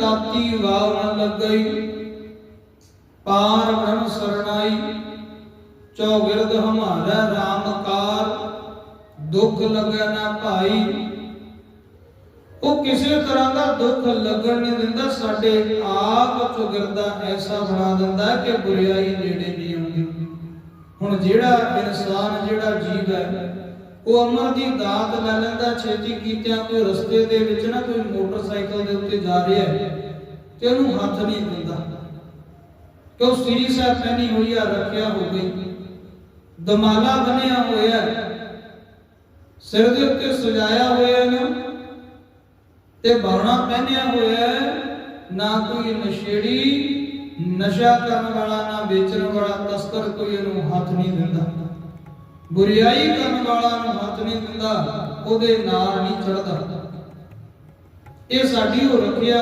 ਤਾਤੀ Wab ਲੱਗਈ, ਪਾਰ ਬ੍ਰਹਮ ਸਰਣਾਈ। ਚੌਗਿਰਦ ਹਮਾਰਾ RAM ਦੁੱਖ ਲੱਗੈ ਨਾ ਭਾਈ। ਉਹ ਕਿਸੇ ਤਰ੍ਹਾਂ ਦਾ ਦੁੱਖ ਲੱਗਣ ਨਹੀਂ ਦਿੰਦਾ, ਸਾਡੇ ਆਪ ਚੁਗਰਦਾ ਐਸਾ ਬਣਾ ਦਿੰਦਾ ਕਿ ਬੁਰੀਾਈ ਨੇੜੇ ਨਹੀਂ ਆਉਂਦੀ। ਹੁਣ ਜਿਹੜਾ ਇਨਸਾਨ, ਜਿਹੜਾ ਜੀਵ ਹੈ ਉਹ ਅਮਰ ਦੀ ਦਾਤ ਲੈ ਲੈਂਦਾ, ਛੇਤੀ ਕੀਤਿਆਂ ਕੋਈ ਰਸਤੇ ਦੇ ਵਿੱਚ ਨਾ ਕੋਈ ਮੋਟਰਸਾਈਕਲ ਦੇ ਉੱਤੇ ਜਾ ਰਿਹਾ ਹੈ ਤੇ ਉਹਨੂੰ ਹੱਥ ਨਹੀਂ ਦਿੰਦਾ। ਕਿ ਉਹ ਸ੍ਰੀ ਸਾਹਿਬ ਪਹਿਨੀ ਹੋਈ ਆ, ਰੱਖਿਆ ਹੋ ਗਈ। ਦਮਾਲਾ ਬਣਿਆ ਹੋਇਆ ਸਿਰ ਦੇ ਉੱਤੇ ਸਜਾਇਆ ਹੋਇਆ ਹੈ ਤੇ ਬਾਣਾ ਪਹਿਨਿਆ ਹੋਇਆ ਨਾ ਕੋਈ ਨਸ਼ੇੜੀ, ਨਸ਼ਾ ਕਰਨ ਵਾਲਾ, ਨਾ ਵੇਚਣ ਵਾਲਾ ਤਸਕਰ ਕੋਈ ਇਹਨੂੰ ਹੱਥ ਨਹੀਂ ਦਿੰਦਾ। ਬੁਰੀਾਈ ਕਰਨ ਵਾਲਾ ਨੂੰ ਹੱਥ ਨਹੀਂ ਦਿੰਦਾ, ਉਹਦੇ ਨਾਲ ਨਹੀਂ ਚੜਦਾ ਇਹ ਸਾਡੀ ਹੋ ਰੱਖਿਆ